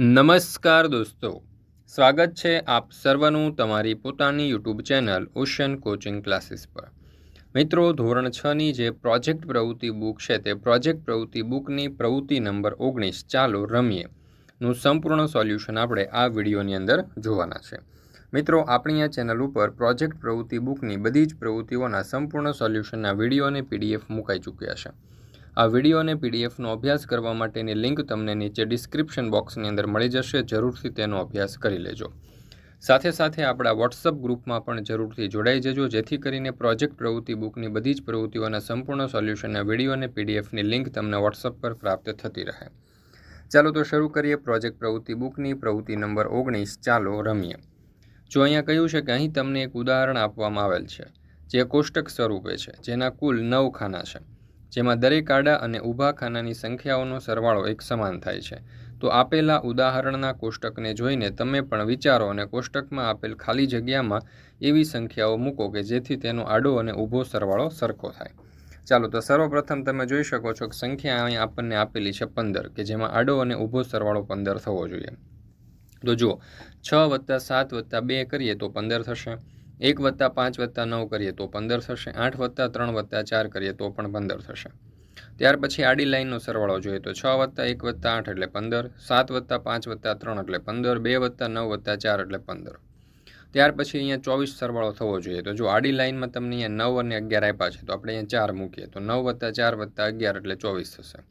નમસ્કાર દોસ્તો. સ્વાગત છે આપ સર્વનું તમારી પોતાની YouTube channel ocean coaching classes પર. મિત્રો, ધોરણ છની જે પ્રોજેક્ટ પ્રવૃત્તિ બુક છે તે પ્રોજેક્ટ પ્રવૃત્તિ બુકની પ્રવૃત્તિ નંબર ઓગણીસ ચાલો રમીએ. નું સંપૂર્ણ સોલ્યુશન આપણે આ વિડીયોની અંદર જોવાના છે. મિત્રો, આપણી આ ચેનલ ઉપર પ્રોજેક્ટ પ્રવૃત્તિ બુકની બધી જ પ્રવૃત્તિઓના સંપૂર્ણ સોલ્યુશનના વીડિયો અને પીડીએફ મુકાઈ ચૂક્યા છે. આ વીડિયો અને પીડીએફનો અભ્યાસ કરવા માટેની લિંક તમને નીચે ડિસ્ક્રિપ્શન બોક્સની અંદર મળી જશે. જરૂરથી તેનો અભ્યાસ કરી લેજો. સાથે સાથે આપણા વોટ્સઅપ ગ્રુપમાં પણ જરૂરથી જોડાઈ જજો. જેથી કરીને પ્રોજેક્ટ પ્રવૃત્તિ બુકની બધી જ પ્રવૃત્તિઓના સંપૂર્ણ સોલ્યુશનના વીડિયો અને પીડીએફની લિંક તમને વોટ્સઅપ પર પ્રાપ્ત થતી રહે. ચાલો તો શરૂ કરીએ પ્રોજેક્ટ પ્રવૃત્તિ બુકની પ્રવૃત્તિ નંબર ઓગણીસ. ચાલો રમીએ. જો અહીંયા કહ્યું છે કે અહીં તમને એક ઉદાહરણ આપવામાં આવેલ છે, જે કોષ્ટક સ્વરૂપે છે, જેના કુલ નવ ખાના છે. જેમાં દરેક આડા અને ઊભા ખાનાની સંખ્યાઓનો સરવાળો એક સમાન થાય છે. તો આપેલા ઉદાહરણના કોષ્ટકને જોઈને તમે પણ વિચારો અને કોષ્ટકમાં આપેલ ખાલી જગ્યામાં એવી સંખ્યાઓ મૂકો કે જેથી તેનો આડો અને ઊભો સરવાળો સરખો થાય. ચાલો, તો સર્વપ્રથમ તમે જોઈ શકો છો કે સંખ્યા અહીં આપણને આપેલી છે પંદર, કે જેમાં આડો અને ઊભો સરવાળો પંદર થવો જોઈએ. તો જુઓ, છ વત્તા સાત વત્તા બે કરીએ તો પંદર થશે. એક વત્તા પાંચ વત્તા નવ કરીએ તો પંદર થશે, આઠ વત્તા ત્રણ વત્તા ચાર કરીએ તો પણ પંદર થશે. ત્યાર પછી આડી લાઇનનો સરવાળો જોઈએ તો છ વત્તા એક વત્તા આઠ એટલે પંદર, સાત વત્તા પાંચ વત્તા ત્રણ એટલે પંદર, બે વત્તા નવ વત્તા ચાર એટલે પંદર. ત્યાર પછી અહીંયા ચોવીસ સરવાળો થવો જોઈએ તો જો આડી લાઇનમાં તમને અહીંયા નવ અને અગિયાર આપ્યા છે તો આપણે અહીંયા ચાર મૂકીએ તો નવ વત્તા ચાર વત્તા અગિયાર એટલે ચોવીસ થશે.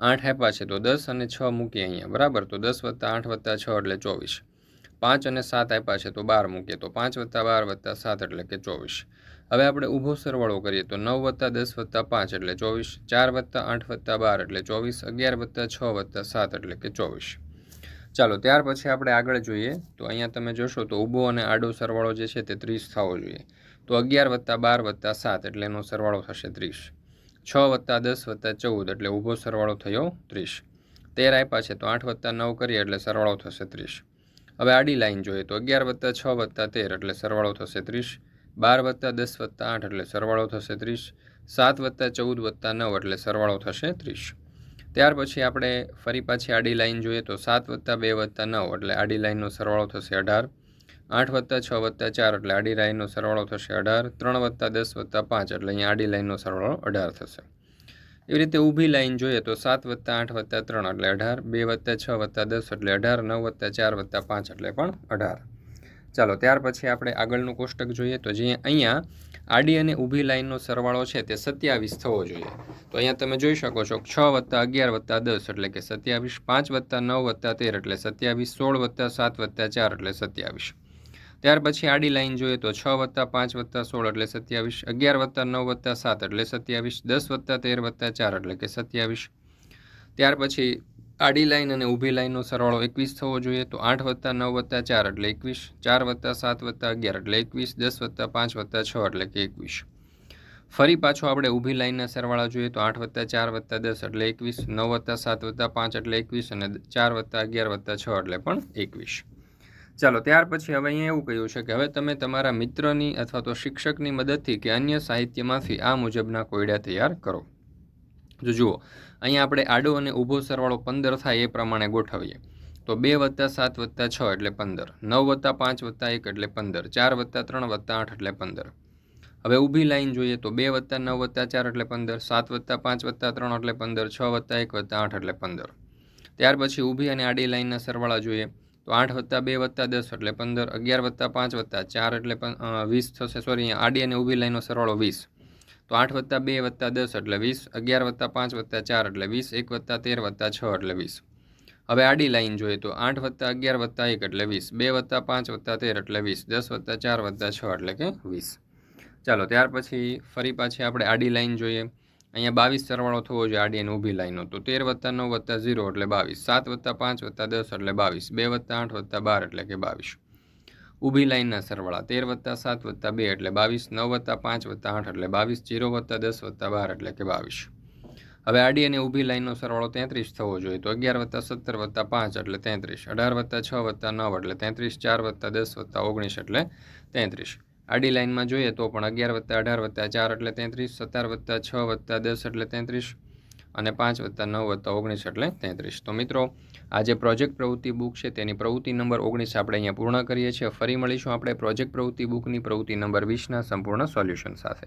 આઠ આપ્યા છે તો દસ અને છ મૂકીએ અહીંયા, બરાબર? તો દસ વત્તા આઠ વત્તા છ એટલે ચોવીસ. પાંચ અને સાત આપ્યા છે, તો બાર મૂકીએ તો પાંચ વત્તા બાર વત્તા સાત એટલે કે ચોવીસ. હવે આપણે ઊભો સરવાળો કરીએ તો નવ વત્તા દસ વત્તા પાંચ એટલે ચોવીસ, ચાર વત્તા આઠ વત્તા બાર એટલે ચોવીસ, અગિયાર વત્તા છ વત્તા સાત એટલે કે ચોવીસ. ચાલો, ત્યાર પછી આપણે આગળ જોઈએ. તો અહીંયા તમે જોશો તો ઊભો અને આડો સરવાળો જે છે તે ત્રીસ થવો જોઈએ. તો અગિયાર વત્તા બાર વત્તા સાત એટલે એનો સરવાળો થશે ત્રીસ. છ વત્તા દસ વત્તા ચૌદ એટલે ઊભો સરવાળો થયો ત્રીસ. તેર આપ્યા છે તો આઠ વત્તા નવ કરીએ એટલે સરવાળો થશે ત્રીસ. હવે આડી લાઈન જોઈએ તો અગિયાર વત્તા છ વત્તા તેર એટલે સરવાળો થશે ત્રીસ. બાર વત્તા દસ વત્તા આઠ એટલે સરવાળો થશે ત્રીસ. સાત વત્તા ચૌદ વત્તા નવ એટલે સરવાળો થશે ત્રીસ. ત્યાર પછી આપણે ફરી પાછી આડી લાઈન જોઈએ તો સાત વત્તા બે વત્તા નવ એટલે આડી લાઈનનો સરવાળો થશે અઢાર. આઠ વત્તા છ વત્તા ચાર એટલે આડી લાઈનનો સરવાળો થશે અઢાર. ત્રણ વત્તા દસ વત્તા પાંચ એટલે અહીંયા આડી લાઈનનો સરવાળો અઢાર થશે. એવી રીતે ઊભી લાઈન જોઈએ તો સાત વત્તા આઠ વત્તા ત્રણ એટલે અઢાર, બે વત્તા છ વત્તા દસ એટલે અઢાર, નવ વત્તા ચાર વત્તા પાંચ એટલે પણ અઢાર. ચાલો, ત્યાર પછી આપણે આગળનું કોષ્ટક જોઈએ તો જે અહીંયા આડી અને ઊભી લાઈનનો સરવાળો છે તે સત્યાવીસ થવો જોઈએ. તો અહીંયા તમે જોઈ શકો છો છ વત્તા અગિયાર વત્તા દસ એટલે કે સત્યાવીસ, પાંચ વત્તા નવ વત્તા તેર એટલે સત્યાવીસ, સોળ વત્તા સાત વત્તા ચાર એટલે સત્યાવીસ. ત્યાર પછી આડી લાઈન જોઈએ તો છ વત્તા પાંચ વત્તા સોળ એટલે સત્યાવીસ, અગિયાર વત્તા નવ વત્તા સાત એટલે સત્યાવીસ, દસ વત્તા તેર વત્તા ચાર એટલે કે સત્યાવીસ. ત્યાર પછી આડી લાઈન અને ઊભી લાઈનનો સરવાળો એકવીસ થવો જોઈએ તો આઠ વત્તા નવ વત્તા ચાર એટલે એકવીસ, ચાર વત્તા સાત વત્તા અગિયાર એટલે એકવીસ, દસ વત્તા પાંચ વત્તા છ એટલે કે એકવીસ. ફરી પાછો આપણે ઊભી લાઈનના સરવાળા જોઈએ તો આઠ વત્તા ચાર વત્તા દસ એટલે એકવીસ, નવ વત્તા સાત વત્તા પાંચ એટલે એકવીસ અને ચાર વત્તા અગિયાર વત્તા છ એટલે પણ એકવીસ. ચાલો, ત્યાર પછી હવે અહીંયા એવું કહ્યું છે કે હવે તમે તમારા મિત્રની અથવા તો શિક્ષકની મદદથી કે અન્ય સાહિત્યમાંથી આ મુજબના કોયડા તૈયાર કરો. જો જુઓ, અહીંયા આપણે આડો અને ઊભો સરવાળો પંદર થાય એ પ્રમાણે ગોઠવીએ. તો બે વત્તા સાત વત્તા છ એટલે પંદર, નવ વત્તા પાંચ વત્તા એક એટલે પંદર, ચાર વત્તા ત્રણ વત્તા આઠ એટલે પંદર. હવે ઊભી લાઈન જોઈએ તો બે વત્તા નવ વત્તા ચાર એટલે પંદર, સાત વત્તા પાંચ વત્તા ત્રણ એટલે પંદર, છ વત્તા એક વત્તા આઠ એટલે પંદર. ત્યાર પછી ઊભી અને આડી લાઈનના સરવાળા જોઈએ. તો આઠ વત્તા બે વત્તા દસ એટલે પંદર, અગિયાર વત્તા પાંચ વત્તા ચાર એટલે વીસ થશે. સોરી અહીંયા આડી અને ઊભી લાઈનનો સરવાળો વીસ. તો આઠ વત્તા બે વત્તા દસ એટલે વીસ, અગિયાર વત્તા પાંચ વત્તા ચાર એટલે વીસ, એક વત્તા તેર વત્તા છ એટલે વીસ. હવે આડી લાઈન જોઈએ તો આઠ વત્તા અગિયાર વત્તા એક એટલે વીસ, બે વત્તા પાંચ વત્તા તેર એટલે વીસ, દસ વત્તા ચાર વત્તા છ એટલે કે વીસ. ચાલો, ત્યાર પછી ફરી પાછી આપણે આડી લાઈન જોઈએ. અહીંયા બાવીસ સરવાળો થવો જોઈએ, આડી અને ઊભી લાઈનો. તો તેર વત્તા નવ વત્તા ઝીરો એટલે બાવીસ. સાત વત્તા પાંચ વત્તા દસ એટલે બાવીસ. બે વત્તા આઠ વત્તા બાર એટલે કે બાવીસ. ઊભી લાઈનના સરવાળા. તેર વત્તા સાત વત્તા બે એટલે બાવીસ. નવ વત્તા પાંચ વત્તા આઠ એટલે બાવીસ. જીરો વત્તા દસ વત્તા બાર એટલે કે બાવીસ. હવે આડી અને ઊભી લાઈનનો સરવાળો તેત્રીસ થવો જોઈએ, તો અગિયાર વત્તા સત્તર વત્તા પાંચ એટલે તેત્રીસ. અઢાર વત્તા છ વત્તા નવ એટલે તેત્રીસ. ચાર વત્તા દસ વત્તા ઓગણીસ એટલે તેત્રીસ. આડી લાઇનમાં જોઈએ તો પણ અગિયાર વત્તા અઢાર વત્તા ચાર એટલે તેત્રીસ, સત્તર વત્તા છ વત્તા દસ એટલે તેત્રીસ. અને પાંચ વત્તા નવ વત્તા ઓગણીસ એટલે તેત્રીસ. તો મિત્રો, આ જે પ્રોજેક્ટ પ્રવૃત્તિ બુક છે તેની પ્રવૃત્તિ નંબર ઓગણીસ આપણે અહીંયા પૂર્ણ કરીએ છીએ. ફરી મળીશું આપણે પ્રોજેક્ટ પ્રવૃત્તિ બુકની પ્રવૃત્તિ નંબર વીસના સંપૂર્ણ સોલ્યુશન સાથે.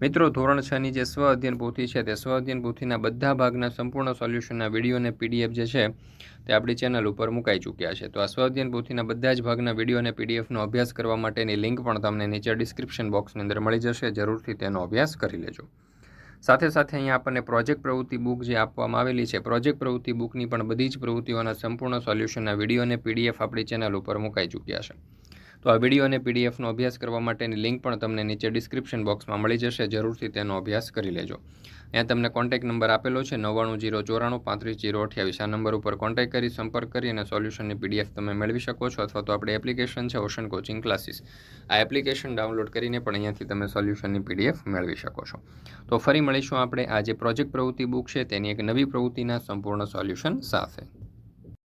મિત્રો, ધોરણ છની જે સ્વ અધ્યયન પોથી છે તે સ્વ અધ્યયન પોથીના બધા ભાગના સંપૂર્ણ સોલ્યુશનના વીડિયો અને પીડીએફ જે છે તે આપણી ચેનલ ઉપર મુકાઈ ચૂક્યા છે. તો આ સ્વ અધ્યયન પોથીના બધા જ ભાગના વીડિયો અને પીડીએફનો અભ્યાસ કરવા માટેની લિંક પણ તમને નીચે ડિસ્ક્રિપ્શન બોક્સની અંદર મળી જશે. જરૂરથી તેનો અભ્યાસ કરી લેજો. સાથે સાથે અહીંયા આપણને પ્રોજેક્ટ પ્રવૃત્તિ બુક જે આપવામાં આવેલી છે, પ્રોજેક્ટ પ્રવૃત્તિ બુકની પણ બધી જ પ્રવૃત્તિઓના સંપૂર્ણ સોલ્યુશનના વીડિયો અને પીડીએફ આપણી ચેનલ ઉપર મુકાઈ ચૂક્યા છે. તો આ વીડિયો અને પીડીએફનો અભ્યાસ કરવા માટેની લિંક પણ તમને નીચે ડિસ્ક્રિપ્શન બોક્સમાં મળી જશે. જરૂરથી તેનો અભ્યાસ કરી લેજો. અહીંયા તમને કોન્ટેક્ટ નંબર આપેલો છે, નવ્વાણું જીરો ચોરાણું પાંત્રીસ જીરો અઠ્યાવીસ. આ નંબર ઉપર કોન્ટેક્ટ કરી, સંપર્ક કરી અને સોલ્યુશનની પીડીએફ તમે મેળવી શકો છો અથવા તો આપણી એપ્લિકેશન છે ઓશન કોચિંગ ક્લાસીસ આ એપ્લિકેશન ડાઉનલોડ કરીને પણ અહીંયાથી તમે સોલ્યુશનની પીડીએફ મેળવી શકો છો. તો ફરી મળીશું આપણે. આ જે પ્રોજેક્ટ પ્રવૃત્તિ બુક છે, તેની એક નવી પ્રવૃત્તિના સંપૂર્ણ સોલ્યુશન સાથે.